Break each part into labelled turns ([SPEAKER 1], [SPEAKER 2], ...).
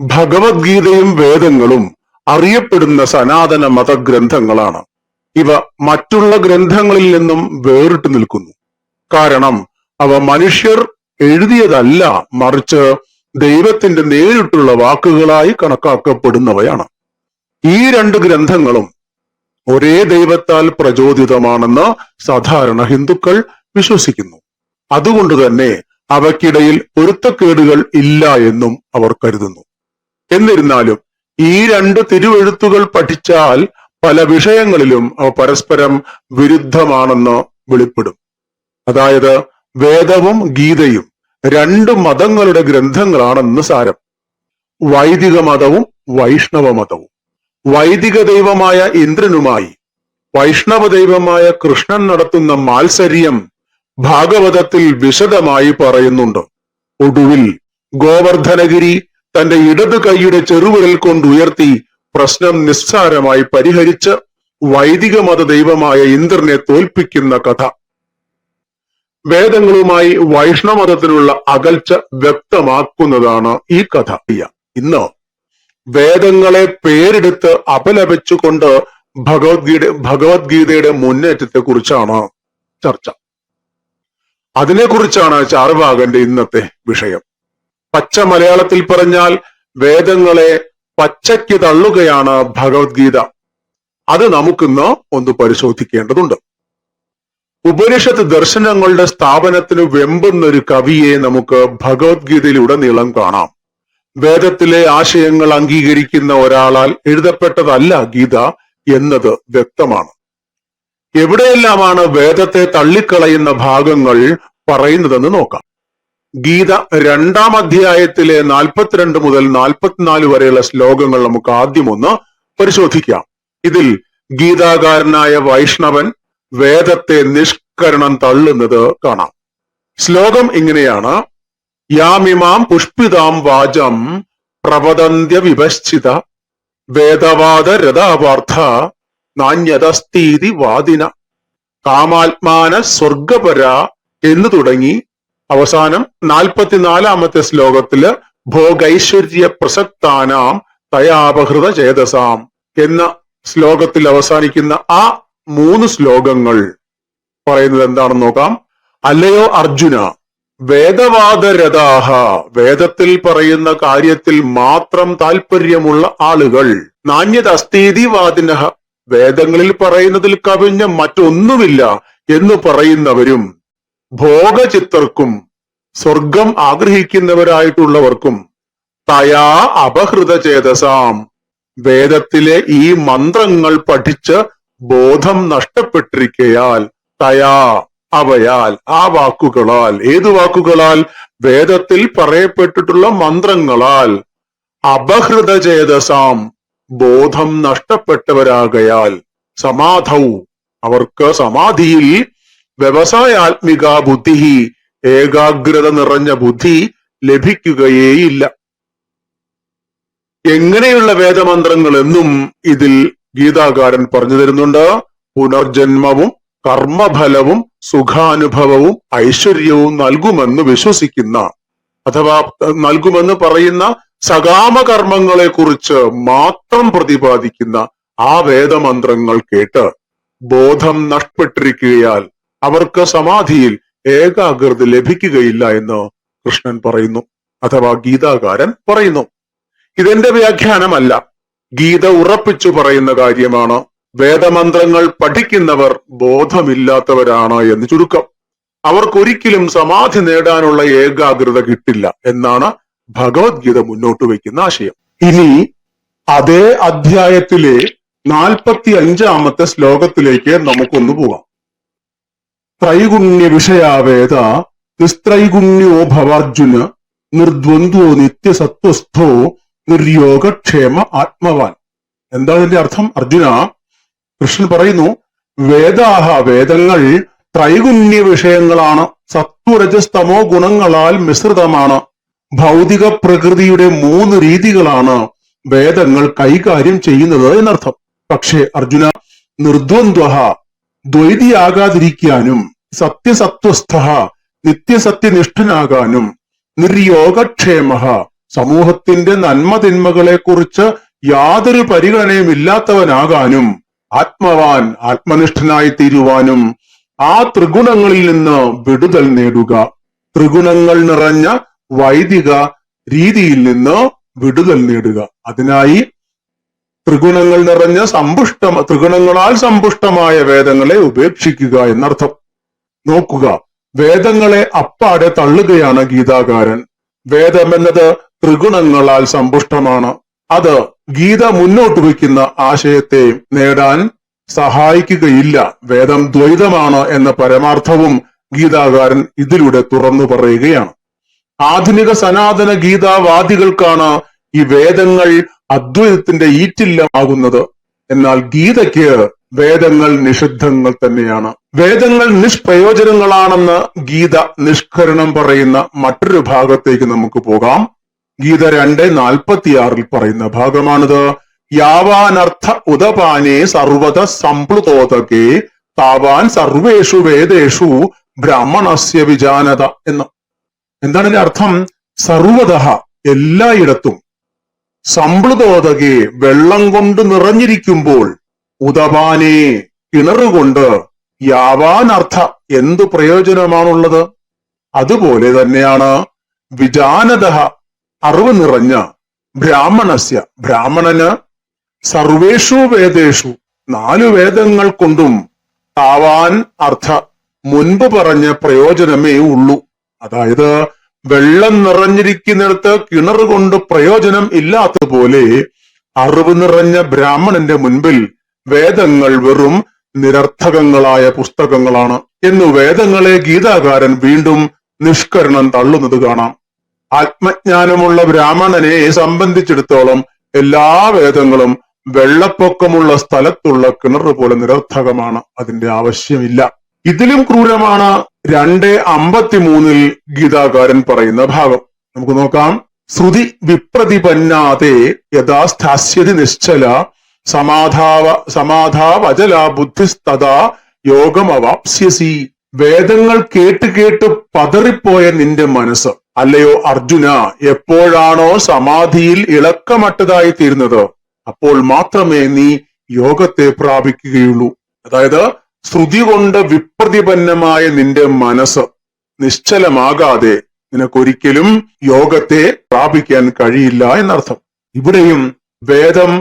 [SPEAKER 1] ഭഗവത്ഗീതയും വേദങ്ങളും അറിയപ്പെടുന്ന സനാതന മതഗ്രന്ഥങ്ങളാണ് ഇവ മറ്റുള്ള ഗ്രന്ഥങ്ങളിൽ നിന്നും വേറിട്ട് നിൽക്കുന്നു. കാരണം അവ മനുഷ്യർ എഴുതിയതല്ല മറിച്ച് ദൈവത്തിന്റെ നേരിട്ടുള്ള വാക്കുകളായി കണക്കാക്കപ്പെടുന്നവയാണ്. ഈ രണ്ട് ഗ്രന്ഥങ്ങളും ഒരേ ദൈവത്താൽ പ്രചോദിതമാണെന്ന് സാധാരണ ഹിന്ദുക്കൾ വിശ്വസിക്കുന്നു. അതുകൊണ്ട് തന്നെ അവക്കിടയിൽ പൊരുത്തക്കേടുകൾ ഇല്ല എന്നും അവർ കരുതുന്നു. എന്നിരുന്നാലും ഈ രണ്ട് തിരുവെഴുത്തുകൾ പഠിച്ചാൽ പല വിഷയങ്ങളിലും അവ പരസ്പരം വിരുദ്ധമാണെന്ന് വെളിപ്പെടും. അതായത് വേദവും ഗീതയും രണ്ട് മതങ്ങളുടെ ഗ്രന്ഥങ്ങളാണെന്ന് സാരം. വൈദിക മതവും വൈഷ്ണവ മതവും. വൈദിക ദൈവമായ ഇന്ദ്രനുമായി വൈഷ്ണവ ദൈവമായ കൃഷ്ണൻ നടത്തുന്ന മാത്സര്യം ഭാഗവതത്തിൽ വിശദമായി പറയുന്നുണ്ട്. ഒടുവിൽ ഗോവർദ്ധനഗിരി തന്റെ ഇടതു കൈയുടെ ചെറുവിരൽ കൊണ്ട് ഉയർത്തി പ്രശ്നം നിസ്സാരമായി പരിഹരിച്ച് വൈദിക മത ദൈവമായ ഇന്ദ്രനെ തോൽപ്പിക്കുന്ന കഥ. വേദങ്ങളുമായി വൈഷ്ണവമതത്തിലുള്ള അകൽച്ച വ്യക്തമാക്കുന്നതാണ് ഈ കഥ. ഇന്ന് വേദങ്ങളെ പേരെടുത്ത് അപലപിച്ചുകൊണ്ട് ഭഗവത്ഗീത ഭഗവത്ഗീതയുടെ മുന്നേറ്റത്തെ കുറിച്ചാണ് ചർച്ച. അതിനെക്കുറിച്ചാണ് ചാർവാകന്റെ ഇന്നത്തെ വിഷയം. പച്ച മലയാളത്തിൽ പറഞ്ഞാൽ വേദങ്ങളെ പച്ചയ്ക്ക് തള്ളുകയാണ് ഭഗവത്ഗീത. അത് നമുക്കിന്ന് ഒന്ന് പരിശോധിക്കേണ്ടതുണ്ട്. ഉപനിഷത്ത് ദർശനങ്ങളുടെ സ്ഥാപനത്തിന് വെമ്പുന്നൊരു കവിയെ നമുക്ക് ഭഗവത്ഗീതയിലുടനീളം കാണാം. വേദത്തിലെ ആശയങ്ങൾ അംഗീകരിക്കുന്ന ഒരാളാൽ എഴുതപ്പെട്ടതല്ല ഗീത എന്നത് വ്യക്തമാണ്. എവിടെയെല്ലാമാണ് വേദത്തെ തള്ളിക്കളയുന്ന ഭാഗങ്ങൾ പറയുന്നതെന്ന് നോക്കാം. ഗീത രണ്ടാം അധ്യായത്തിലെ നാൽപ്പത്തിരണ്ട് മുതൽ നാൽപ്പത്തിനാല് വരെയുള്ള ശ്ലോകങ്ങൾ നമുക്ക് ആദ്യം ഒന്ന് പരിശോധിക്കാം. ഇതിൽ ഗീതാകാരനായ വൈഷ്ണവൻ വേദത്തെ നിഷ്കരണം തള്ളുന്നത് കാണാം. ശ്ലോകം ഇങ്ങനെയാണ്. യാമിമാം പുഷ്പിതാം വാചം പ്രവദന്ത്യ വിഭശ്ചിത വേദവാദ രഥാപാർത്ഥ നാണ്യതസ്തീതി വാദിന കാമാത്മാന സ്വർഗപര എന്ന് തുടങ്ങി അവസാനം നാൽപ്പത്തിനാലാമത്തെ ശ്ലോകത്തിൽ ഭോഗൈശ്വര്യ പ്രസക്താനാം തയാപഹൃത ചേതസാം എന്ന ശ്ലോകത്തിൽ അവസാനിക്കുന്ന ആ മൂന്ന് ശ്ലോകങ്ങൾ പറയുന്നത് എന്താണെന്ന് നോക്കാം. അല്ലയോ അർജുന വേദവാദരഥാഹ വേദത്തിൽ പറയുന്ന കാര്യത്തിൽ മാത്രം താല്പര്യമുള്ള ആളുകൾ നാണ്യത അസ്ഥീതി വാദിനഹ വേദങ്ങളിൽ പറയുന്നതിൽ കവിഞ്ഞ മറ്റൊന്നുമില്ല എന്ന് പറയുന്നവരും ഭോഗചിത്തർക്കും സ്വർഗം ആഗ്രഹിക്കുന്നവരായിട്ടുള്ളവർക്കും തയാ അപഹൃത ചേതസാം വേദത്തിലെ ഈ മന്ത്രങ്ങൾ പഠിച്ച് ബോധം നഷ്ടപ്പെട്ടിരിക്കയാൽ തയാ അവയാൽ ആ വാക്കുകളാൽ ഏതു വാക്കുകളാൽ? വേദത്തിൽ പറയപ്പെട്ടിട്ടുള്ള മന്ത്രങ്ങളാൽ. അപഹൃത ചേതസാം ബോധം നഷ്ടപ്പെട്ടവരാകയാൽ സമാധവും അവർക്ക് സമാധിയിൽ വ്യവസായാത്മിക ബുദ്ധി ഏകാഗ്രത നിറഞ്ഞ ബുദ്ധി ലഭിക്കുകയേയില്ല. എങ്ങനെയുള്ള വേദമന്ത്രങ്ങൾ എന്നും ഇതിൽ ഗീതാകാരൻ പറഞ്ഞു തരുന്നുണ്ട്. പുനർജന്മവും കർമ്മഫലവും സുഖാനുഭവവും ഐശ്വര്യവും നൽകുമെന്ന് വിശ്വസിക്കുന്ന അഥവാ നൽകുമെന്ന് പറയുന്ന സകാമകർമ്മങ്ങളെ കുറിച്ച് മാത്രം പ്രതിപാദിക്കുന്ന ആ വേദമന്ത്രങ്ങൾ കേട്ട് ബോധം നഷ്ടപ്പെട്ടിരിക്കുകയാൽ അവർക്ക് സമാധിയിൽ ഏകാഗ്രത ലഭിക്കുകയില്ല എന്ന് കൃഷ്ണൻ പറയുന്നു. അഥവാ ഗീതാകാരൻ പറയുന്നു. ഇതെന്റെ വ്യാഖ്യാനമല്ല. ഗീത ഉറപ്പിച്ചു പറയുന്ന കാര്യമാണ്. വേദമന്ത്രങ്ങൾ പഠിക്കുന്നവർ ബോധമില്ലാത്തവരാണ് എന്ന് ചുരുക്കം. അവർക്കൊരിക്കലും സമാധി നേടാനുള്ള ഏകാഗ്രത കിട്ടില്ല എന്നാണ് ഭഗവത്ഗീത മുന്നോട്ട് വയ്ക്കുന്ന ആശയം. ഇനി അതേ അധ്യായത്തിലെ നാൽപ്പത്തി അഞ്ചാമത്തെ ശ്ലോകത്തിലേക്ക് നമുക്കൊന്ന് പോകാം ത്രൈഗുണ്യ വിഷയാവേദ നിസ്ത്രൈഗുണ്യോ ഭവാർജുന നിർദ്വന്ദ്വോ നിത്യസത്വസ്ഥോ നിർയോഗക്ഷേമ ആത്മവാൻ. എന്താ അതിന്റെ അർത്ഥം? അർജുന കൃഷ്ണൻ പറയുന്നു വേദാഹ വേദങ്ങൾ ത്രൈഗുണ്യ വിഷയങ്ങളാണ് സത്വരജസ്തമോ ഗുണങ്ങളാൽ മിശ്രിതമാണ്. ഭൗതിക പ്രകൃതിയുടെ മൂന്ന് രീതികളാണ് വേദങ്ങൾ കൈകാര്യം ചെയ്യുന്നത് എന്നർത്ഥം. പക്ഷേ അർജുന നിർദ്വന്ദ്വ ദ്വൈതിയാകാതിരിക്കാനും സത്യസത്വസ്ഥ നിത്യസത്യനിഷ്ഠനാകാനും നിർയോഗക്ഷേമ സമൂഹത്തിന്റെ നന്മതിന്മകളെ കുറിച്ച് യാതൊരു പരിഗണനയും ഇല്ലാത്തവനാകാനും ആത്മവാൻ ആത്മനിഷ്ഠനായി തീരുവാനും ആ ത്രിഗുണങ്ങളിൽ നിന്ന് വിടുതൽ നേടുക. ത്രിഗുണങ്ങൾ നിറഞ്ഞ വൈദിക രീതിയിൽ നിന്ന് വിടുതൽ നേടുക. അതിനായി ത്രിഗുണങ്ങൾ നിറഞ്ഞ സമ്പുഷ്ട ത്രിഗുണങ്ങളാൽ സമ്പുഷ്ടമായ വേദങ്ങളെ ഉപേക്ഷിക്കുക എന്നർത്ഥം. നോക്കുക. വേദങ്ങളെ അപ്പാടെ തള്ളുകയാണ് ഗീതാകാരൻ. വേദം എന്നത് ത്രിഗുണങ്ങളാൽ സമ്പുഷ്ടമാണ്. അത് ഗീത മുന്നോട്ട് വയ്ക്കുന്ന ആശയത്തെ നേടാൻ സഹായിക്കുകയില്ല. വേദം ദ്വൈതമാണ് എന്ന പരമാർത്ഥവും ഗീതാകാരൻ ഇതിലൂടെ തുറന്നു പറയുകയാണ്. ആധുനിക സനാതന ഗീതാവാദികൾക്കാണ് ഈ വേദങ്ങൾ അദ്വൈതത്തിന്റെ ഈറ്റില്ലമാകുന്നത് എന്നാൽ ഗീതയ്ക്ക് വേദങ്ങൾ നിഷിദ്ധങ്ങൾ തന്നെയാണ്. വേദങ്ങൾ നിഷ്പ്രയോജനങ്ങളാണെന്ന് ഗീത നിഷ്കരണം പറയുന്ന മറ്റൊരു ഭാഗത്തേക്ക് നമുക്ക് പോകാം. ഗീത രണ്ട് നാൽപ്പത്തിയാറിൽ പറയുന്ന ഭാഗമാണിത്. യാവാനർത്ഥ ഉദപാനേ സർവത സംപ്ലുതോതകെ താവാൻ സർവേഷു വേദേഷു ബ്രാഹ്മണസ്യ വിജാനത എന്ന്. എന്താണ് ഇതിന്റെ അർത്ഥം? സർവത എല്ലായിടത്തും സംപ്ലുതോതകെ വെള്ളം കൊണ്ട് നിറഞ്ഞിരിക്കുമ്പോൾ ഉദപാനെ കിണറുകൊണ്ട് യാവാനർത്ഥ എന്തു പ്രയോജനമാണുള്ളത്? അതുപോലെ തന്നെയാണ് വിജാനത അറിവ് നിറഞ്ഞ ബ്രാഹ്മണസ്യ. ബ്രാഹ്മണന് സർവേഷു വേദേഷു നാലു വേദങ്ങൾ കൊണ്ടും താവാൻ അർത്ഥ മുൻപ് പറഞ്ഞ പ്രയോജനമേ ഉള്ളൂ. അതായത് വെള്ളം നിറഞ്ഞിരിക്കുന്നിടത്ത് കിണർ കൊണ്ട് പ്രയോജനം ഇല്ലാത്തതുപോലെ അറിവ് നിറഞ്ഞ ബ്രാഹ്മണന്റെ മുൻപിൽ വേദങ്ങൾ വെറും നിരർത്ഥകങ്ങളായ പുസ്തകങ്ങളാണ്. എന്ന് വേദങ്ങളെ ഗീതാകാരൻ വീണ്ടും നിഷ്കരണം തള്ളുന്നത് കാണാം. ആത്മജ്ഞാനമുള്ള ബ്രാഹ്മണനെ സംബന്ധിച്ചിടത്തോളം എല്ലാ വേദങ്ങളും വെള്ളപ്പൊക്കമുള്ള സ്ഥലത്തുള്ള കിണർ പോലെ നിരർത്ഥകമാണ്. അതിന്റെ ആവശ്യമില്ല. ഇതിലും ക്രൂരമാണ് രണ്ട് അമ്പത്തിമൂന്നിൽ ഗീതാകാരൻ പറയുന്ന ഭാഗം. നമുക്ക് നോക്കാം. ശ്രുതി വിപ്രതിപന്നാതെ യഥാസ്ഥാസ്യതി നിശ്ചല സമാധാവ സമാധാവചല ബുദ്ധിസ്തഥാ യോഗമവാപ്സ്യസി. വേദങ്ങൾ കേട്ട് കേട്ട് പതറിപ്പോയ നിന്റെ മനസ്സ്. അല്ലയോ അർജുന എപ്പോഴാണോ സമാധിയിൽ ഇളക്കമട്ടതായി തീരുന്നത്? അപ്പോൾ മാത്രമേ നീ യോഗത്തെ പ്രാപിക്കുകയുള്ളൂ. അതായത് ശ്രുതി കൊണ്ട് വിപ്രതിപന്നമായ നിന്റെ മനസ്സ് നിശ്ചലമാകാതെ നിനക്കൊരിക്കലും യോഗത്തെ പ്രാപിക്കാൻ കഴിയില്ല എന്നർത്ഥം. ഇവിടെയും വേദം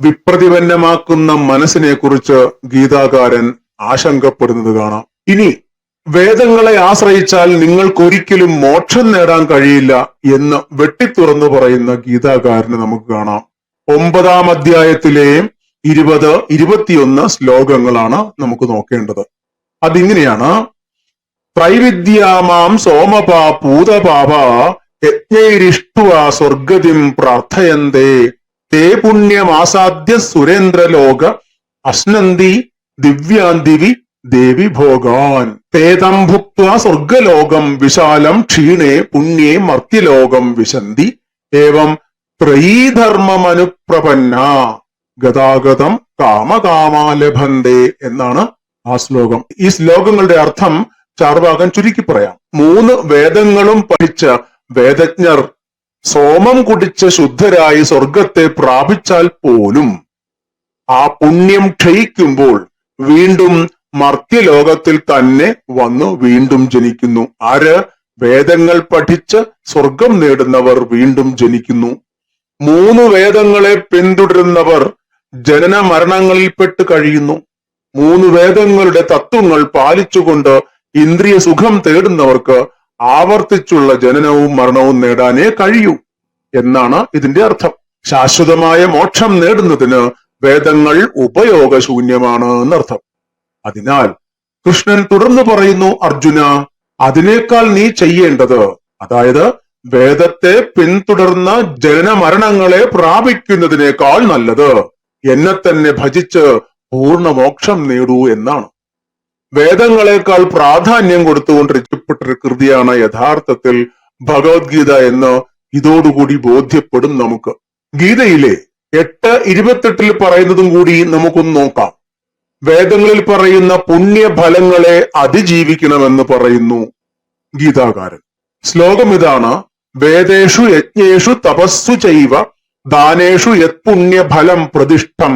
[SPEAKER 1] വിപ്രതിപന്നമാക്കുന്ന മനസ്സിനെ കുറിച്ച് ഗീതാകാരൻ ആശങ്കപ്പെടുന്നത് കാണാം. ഇനി വേദങ്ങളെ ആശ്രയിച്ചാൽ നിങ്ങൾക്കൊരിക്കലും മോക്ഷം നേടാൻ കഴിയില്ല എന്ന് വെട്ടിത്തുറന്നു പറയുന്ന ഗീതാകാരനെ നമുക്ക് കാണാം. ഒമ്പതാം അധ്യായത്തിലെ ഇരുപത് ഇരുപത്തിയൊന്ന് ശ്ലോകങ്ങളാണ് നമുക്ക് നോക്കേണ്ടത്. അതിങ്ങനെയാണ്. ത്രൈവിദ്യാമാം സോമപാ പൂതപാപ യജ്ഞൈരിഷ്ടുവ സ്വർഗതിം പ്രാർത്ഥയന്തേ. തേ പുണ്യമാസാദ്യ സുരേന്ദ്രലോക അശ്നന്തി ദിവ്യാന്തിവി ദേവി ഭോഗാൻ. തേതം ഭുക്വ സ്വർഗലോകം വിശാലം ക്ഷീണേ പുണ്യേ മർത്യലോകം വിശന്തി. ഏവം ത്രയീധർമ്മമനുപ്രപന്ന. ഗതാഗതം കാമകാമാലഭന്തേ എന്നാണ് ആ ശ്ലോകം. ഈ ശ്ലോകങ്ങളുടെ അർത്ഥം ചാർവാകൻ ചുരുക്കി പറയാം. മൂന്ന് വേദങ്ങളും പഠിച്ച വേദജ്ഞർ സോമം കുടിച്ച് ശുദ്ധരായി സ്വർഗത്തെ പ്രാപിച്ചാൽ പോലും ആ പുണ്യം ക്ഷയിക്കുമ്പോൾ വീണ്ടും മർത്യലോകത്തിൽ തന്നെ വന്നു വീണ്ടും ജനിക്കുന്നു. ആര്? വേദങ്ങൾ പഠിച്ച് സ്വർഗം നേടുന്നവർ വീണ്ടും ജനിക്കുന്നു. മൂന്ന് വേദങ്ങളെ പിന്തുടരുന്നവർ ജനന മരണങ്ങളിൽപ്പെട്ട് കഴിയുന്നു. മൂന്ന് വേദങ്ങളുടെ തത്വങ്ങൾ പാലിച്ചുകൊണ്ട് ഇന്ദ്രിയ സുഖം തേടുന്നവർക്ക് ആവർത്തിച്ചുള്ള ജനനവും മരണവും നേടാനേ കഴിയൂ എന്നാണ് ഇതിന്റെ അർത്ഥം. ശാശ്വതമായ മോക്ഷം നേടുന്നതിന് വേദങ്ങൾ ഉപയോഗശൂന്യമാണ് എന്നർത്ഥം. അതിനാൽ കൃഷ്ണൻ തുടർന്ന് പറയുന്നു അർജുന അതിനേക്കാൾ നീ ചെയ്യേണ്ടത് അതായത് വേദത്തെ പിന്തുടർന്ന ജനന മരണങ്ങളെ പ്രാപിക്കുന്നതിനേക്കാൾ നല്ലത്. എന്നെ തന്നെ ഭജിച്ച് പൂർണ മോക്ഷം നേടൂ എന്നാണ്. വേദങ്ങളെക്കാൾ പ്രാധാന്യം കൊടുത്തുകൊണ്ട് രചിക്കപ്പെട്ടൊരു കൃതിയാണ് യഥാർത്ഥത്തിൽ ഭഗവത്ഗീത എന്ന് ഇതോടുകൂടി ബോധ്യപ്പെടും നമുക്ക്. ഗീതയിലെ എട്ട് ഇരുപത്തെട്ടിൽ പറയുന്നതും കൂടി നമുക്കൊന്ന് നോക്കാം. വേദങ്ങളിൽ പറയുന്ന പുണ്യഫലങ്ങളെ അതിജീവിക്കണമെന്ന് പറയുന്നു ഗീതാകാരൻ. ശ്ലോകം ഇതാണ് വേദേഷു യജ്ഞേഷു തപസ്സു ചൈവ ദാനേഷു യത് പുണ്യഫലം പ്രതിഷ്ഠം.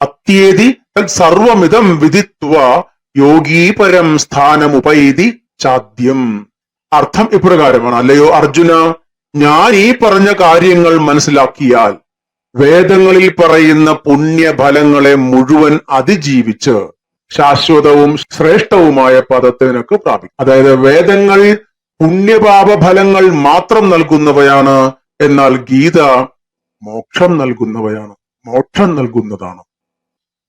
[SPEAKER 1] അത്യേതി തത് സർവമിതം വിധിത്വ യോഗീപരം സ്ഥാനമുപൈതി ചാദ്യം. അർത്ഥം ഇപ്രകാരമാണ്. അല്ലയോ അർജുന ഞാൻ ഈ പറഞ്ഞ കാര്യങ്ങൾ മനസ്സിലാക്കിയാൽ വേദങ്ങളിൽ പറയുന്ന പുണ്യഫലങ്ങളെ മുഴുവൻ അതിജീവിച്ച് ശാശ്വതവും ശ്രേഷ്ഠവുമായ പദത്തെ നിനക്ക് പ്രാപിക്കും. അതായത് വേദങ്ങൾ പുണ്യപാപ ഫലങ്ങൾ മാത്രം നൽകുന്നവയാണ് എന്നാൽ ഗീത മോക്ഷം നൽകുന്നവയാണ്. മോക്ഷം നൽകുന്നതാണ്.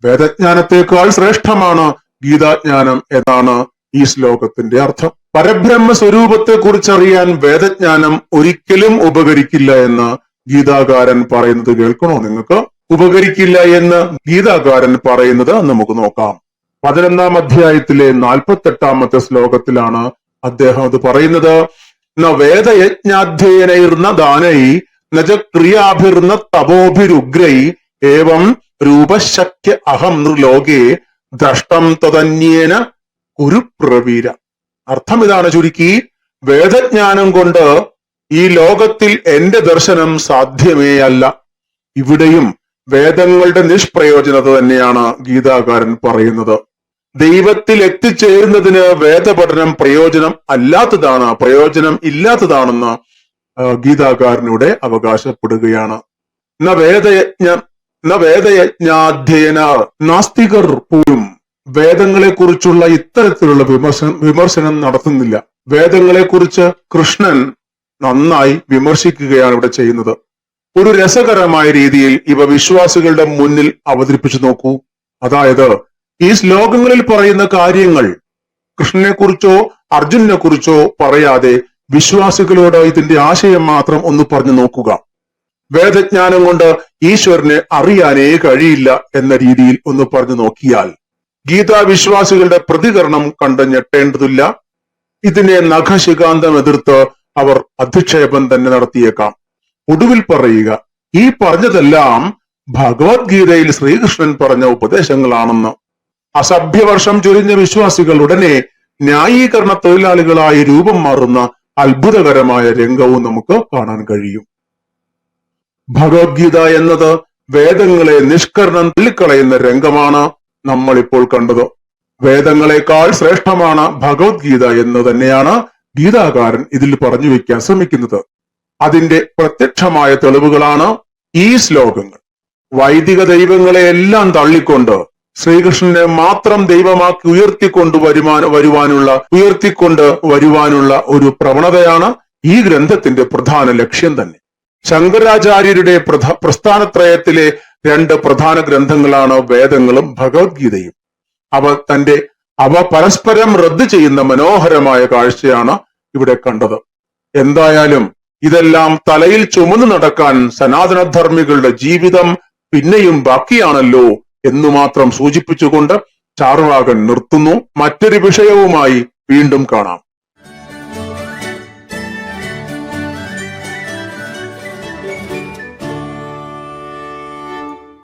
[SPEAKER 1] വേദജ്ഞാനത്തെക്കാൾ ശ്രേഷ്ഠമാണ് ഗീതാജ്ഞാനം എന്നാണ് ഈ ശ്ലോകത്തിന്റെ അർത്ഥം. പരബ്രഹ്മ സ്വരൂപത്തെ കുറിച്ചറിയാൻ വേദജ്ഞാനം ഒരിക്കലും ഉപകരിക്കില്ല എന്ന് ഗീതാകാരൻ പറയുന്നത് കേൾക്കണോ നിങ്ങൾക്ക്? ഉപകരിക്കില്ല എന്ന് ഗീതാകാരൻ പറയുന്നത് നമുക്ക് നോക്കാം. പതിനൊന്നാം അധ്യായത്തിലെ നാൽപ്പത്തെട്ടാമത്തെ ശ്ലോകത്തിലാണ് അദ്ദേഹം അത് പറയുന്നത്. വേദയജ്ഞാധ്യയനൈർന്ന ദാനൈ നജ ക്രിയാഭിർന്ന തപോഭിരുഗ്രൈ ഏവം രൂപശക്യ അഹം നൃലോകേ ദ്രഷ്ടം കുരു പ്രവീര അർത്ഥം ഇതാണ് ചുരുക്കി വേദജ്ഞാനം കൊണ്ട് ഈ ലോകത്തിൽ എന്റെ ദർശനം സാധ്യമേ അല്ല. ഇവിടെയും വേദങ്ങളുടെ നിഷ്പ്രയോജനത തന്നെയാണ് ഗീതാകാരൻ പറയുന്നത്. ദൈവത്തിൽ എത്തിച്ചേരുന്നതിന് വേദപഠനം പ്രയോജനം അല്ലാത്തതാണ് പ്രയോജനം ഇല്ലാത്തതാണെന്ന് ആ, ഗീതാകാരനിവിടെ അവകാശപ്പെടുകയാണ്. ന വേദയജ്ഞ ന വേദയജ്ഞാധ്യയന നാസ്തികർ പോലും വേദങ്ങളെ കുറിച്ചുള്ള ഇത്തരത്തിലുള്ള വിമർശനം വിമർശനം നടത്തുന്നില്ല. വേദങ്ങളെക്കുറിച്ച് കൃഷ്ണൻ നന്നായി വിമർശിക്കുകയാണ് ഇവിടെ ചെയ്യുന്നത്. ഒരു രസകരമായ രീതിയിൽ ഇവ വിശ്വാസികളുടെ മുന്നിൽ അവതരിപ്പിച്ചു നോക്കൂ. അതായത് ഈ ശ്ലോകങ്ങളിൽ പറയുന്ന കാര്യങ്ങൾ കൃഷ്ണനെ കുറിച്ചോ അർജുനെ കുറിച്ചോ പറയാതെ വിശ്വാസികളോട് ഇതിന്റെ ആശയം മാത്രം ഒന്ന് പറഞ്ഞു നോക്കുക. വേദജ്ഞാനം കൊണ്ട് ഈശ്വരനെ അറിയാനേ കഴിയില്ല എന്ന രീതിയിൽ ഒന്ന് പറഞ്ഞു നോക്കിയാൽ ഗീതാ വിശ്വാസികളുടെ പ്രതികരണം കണ്ട് ഞെട്ടേണ്ടതില്ല. ഇതിനെ നഖശികാന്തം എതിർത്ത് അവർ അധിക്ഷേപം തന്നെ നടത്തിയേക്കാം. ഒടുവിൽ പറയുക ഈ പറഞ്ഞതെല്ലാം ഭഗവത്ഗീതയിൽ ശ്രീകൃഷ്ണൻ പറഞ്ഞ ഉപദേശങ്ങളാണെന്ന്. അസഭ്യവർഷം ചൊരിഞ്ഞ വിശ്വാസികൾ ഉടനെ ന്യായീകരണ തൊഴിലാളികളായി രൂപം മാറുന്ന അത്ഭുതകരമായ രംഗവും നമുക്ക് കാണാൻ കഴിയും. ഭഗവത്ഗീത എന്നത് വേദങ്ങളെ നിഷ്കരണം തള്ളിക്കളയുന്ന രംഗമാണ് നമ്മൾ ഇപ്പോൾ കണ്ടത്. വേദങ്ങളെക്കാൾ ശ്രേഷ്ഠമാണ് ഭഗവത്ഗീത എന്ന് തന്നെയാണ് ഗീതാകാരൻ ഇതിൽ പറഞ്ഞു വെക്കാൻ ശ്രമിക്കുന്നത്. അതിന്റെ പ്രത്യക്ഷമായ തെളിവുകളാണ് ഈ ശ്ലോകങ്ങൾ. വൈദിക ദൈവങ്ങളെ എല്ലാം തള്ളിക്കൊണ്ട് ശ്രീകൃഷ്ണനെ മാത്രം ദൈവമാക്കി ഉയർത്തിക്കൊണ്ട് വരുമാന വരുവാനുള്ള ഉയർത്തിക്കൊണ്ട് വരുവാനുള്ള ഒരു പ്രവണതയാണ് ഈ ഗ്രന്ഥത്തിന്റെ പ്രധാന ലക്ഷ്യം തന്നെ. ശങ്കരാചാര്യരുടെ പ്രധ പ്രസ്ഥാനത്രയത്തിലെ രണ്ട് പ്രധാന ഗ്രന്ഥങ്ങളാണ് വേദങ്ങളും ഭഗവത്ഗീതയും. അവ തന്റെ അവ പരസ്പരം റദ്ദ് ചെയ്യുന്ന മനോഹരമായ കാഴ്ചയാണ് ഇവിടെ കണ്ടത്. എന്തായാലും ഇതെല്ലാം തലയിൽ ചുമന്നു നടക്കാൻ സനാതനധർമ്മികളുടെ ജീവിതം പിന്നെയും ബാക്കിയാണല്ലോ എന്നു മാത്രം സൂചിപ്പിച്ചുകൊണ്ട് ചാറുവാകൻ നിർത്തുന്നു. മറ്റൊരു വിഷയവുമായി വീണ്ടും കാണാം.